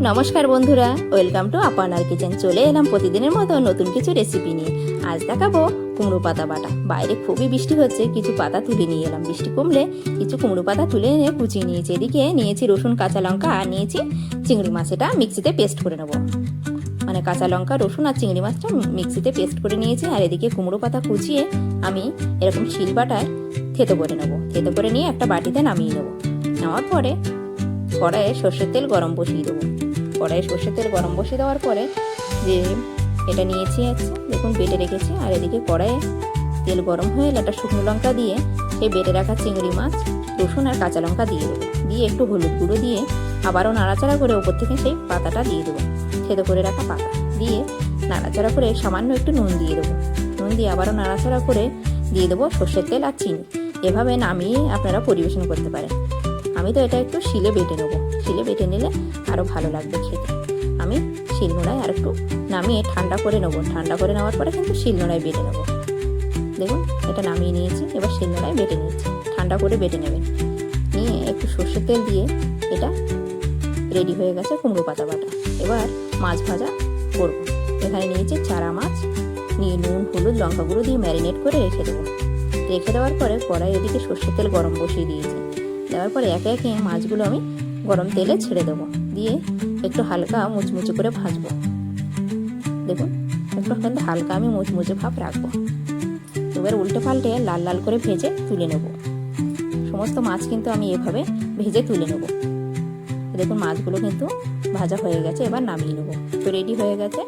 নমস্কার বন্ধুরা welcome to আপনার কিচেন চলে এলাম প্রতিদিনের মতো নতুন কিছু রেসিপি নিয়ে। আজ দেখাবো কুমড়ো পাতা বাটা। বাইরে খুবই বৃষ্টি হচ্ছে, কিছু পাতা তুলে নিয়ে এলাম। বৃষ্টি কমলে কিছু কুমড়ো পাতা তুলে এনে কুচিয়ে নিয়েছি। এদিকে নিয়েছি রসুন, কাঁচা লঙ্কা আর নিয়েছি চিংড়ি মাছ। এটা মিক্সিতে পেস্ট করে নেব। মানে কাঁচা লঙ্কা, রসুন আর চিংড়ি মাছটা মিক্সিতে পেস্ট করে নিয়েছি। আর এদিকে কুমড়ো পাতা কুচিয়ে আমি এরকম শিল বাটায় থেতো করে নেব। থেতো করে নিয়ে একটা বাটিতে নামিয়ে নেব। নেওয়ার পরে কড়াইয়ে সর্ষের তেল গরম বসিয়ে দেবো। কড়াইয়ে সর্ষের তেল গরম বসিয়ে দেওয়ার পরে যে এটা নিয়েছি দেখুন বেটে রেখেছি, আর এদিকে কড়াইয়ে তেল গরম হয়ে এলে একটা শুকনো লঙ্কা দিয়ে সেই বেটে রাখা চিংড়ি মাছ, রসুন আর কাঁচা লঙ্কা দিয়ে দেবো। দিয়ে একটু হলুদ গুঁড়ো দিয়ে আবারও নাড়াচাড়া করে ওপর থেকে সেই পাতাটা দিয়ে দেবো, থেতো করে রাখা পাতা। দিয়ে নাড়াচাড়া করে সামান্য একটু নুন দিয়ে দেবো। নুন দিয়ে আবারও নাড়াচাড়া করে দিয়ে দেবো সর্ষের তেল আর চিনি। এভাবে নামিয়ে আপনারা পরিবেশন করতে পারেন। আমি তো এটা একটু শিলে বেটে নেব। শিলে বেটে নিলে আরও ভালো লাগবে খেতে। আমি শিলনোড়ায় আর একটু নামিয়ে ঠান্ডা করে নেব। ঠান্ডা করে নেওয়ার পরে কিন্তু শিলনোড়ায় বেটে নেব। দেখুন, এটা নামিয়ে নিয়েছি, এবার শিলনোড়ায় বেটে নিয়েছি। ঠান্ডা করে বেটে নেবেন নিয়ে একটু সর্ষের তেল দিয়ে এটা রেডি হয়ে গেছে কুমড়ো পাতা বাটা। এবার মাছ ভাজা করব। এখানে নিয়েছি চারা মাছ, নিয়ে নুন, হলুদ লঙ্কা গুঁড়ো দিয়ে ম্যারিনেট করে রেখে দেবো। রেখে দেওয়ার পরে কড়াই এদিকে সর্ষের তেল গরম বসিয়ে দিয়েছি। দেওয়ার পরে একে একে মাছগুলো আমি গরম তেলে ছেড়ে দেবো। দিয়ে একটু হালকা মুচমুচে করে ভাজবো। দেখুন একটু কিন্তু হালকা আমি মুচমুচে ভাব রাখব। এবার উল্টে পাল্টে লাল লাল করে ভেজে তুলে নেব। সমস্ত মাছ কিন্তু আমি এভাবে ভেজে তুলে নেব। দেখুন, মাছগুলো কিন্তু ভাজা হয়ে গেছে, এবার নামিয়ে নেব। তো রেডি হয়ে গেছে,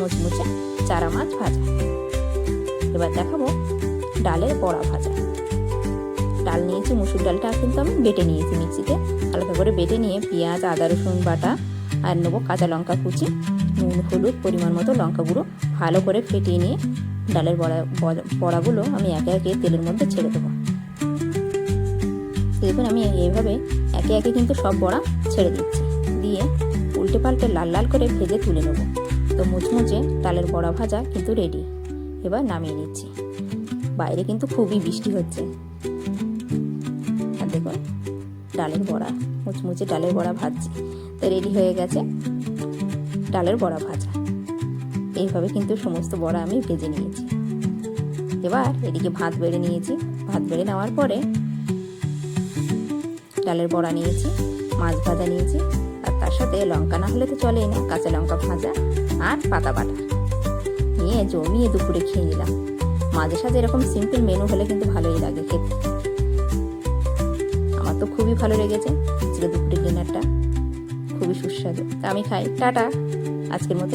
মুচমুচে চারা মাছ ভাজা। এবার দেখাবো ডালের বড়া ভাজা। ডাল নিয়েছি, মুসুর ডালটা কিন্তু আমি বেটে নিয়েছি মিক্সিতে। হালকা করে বেটে নিয়ে পেঁয়াজ, আদা, রসুন বাটা আর নেব কাঁচা লঙ্কা কুচি, নুন, হলুদ, পরিমাণ মতো লঙ্কা গুঁড়ো ভালো করে ফেটিয়ে নিয়ে ডালের বড়া, বড়া- বড়াগুলো আমি একে একে তেলের মধ্যে ছেড়ে দেবো। দেখুন আমি এইভাবে একে একে কিন্তু সব বড়া ছেড়ে দিচ্ছি। দিয়ে উল্টে পাল্টে লাল লাল করে ভেজে তুলে নেব। তো মুচমুচে ডালের বড়া ভাজা কিন্তু রেডি এবার নামিয়ে নিচ্ছি। বাইরে কিন্তু খুবই বৃষ্টি হচ্ছে। ডালের বড়া, মুচমুচে ডালের বড়া ভাজছি। তো রেডি হয়ে গেছে ডালের বড়া ভাজা। এইভাবে কিন্তু সমস্ত বড়া আমি ভেজে নিয়েছি। এবার এদিকে ভাত বেড়ে নিয়েছি। ভাত বেড়ে নেওয়ার পরে ডালের বড়া নিয়েছি, মাছ ভাজা নিয়েছি, আর তার সাথে লঙ্কা না হলে তো চলেই না, কাঁচা লঙ্কা ভাজা আর পাতা বাটা। নিয়ে জমিয়ে দুপুরে খেয়ে নিলাম। মাঝে সাঝে এরকম সিম্পল মেনু হলে কিন্তু ভালোই লাগে খেতে। আমার তো খুবই ভালো লেগেছে। আজকে দুপুরের ডিনারটা খুবই সুস্বাদু। তা আমি খাই। টাটা। আজকের মতো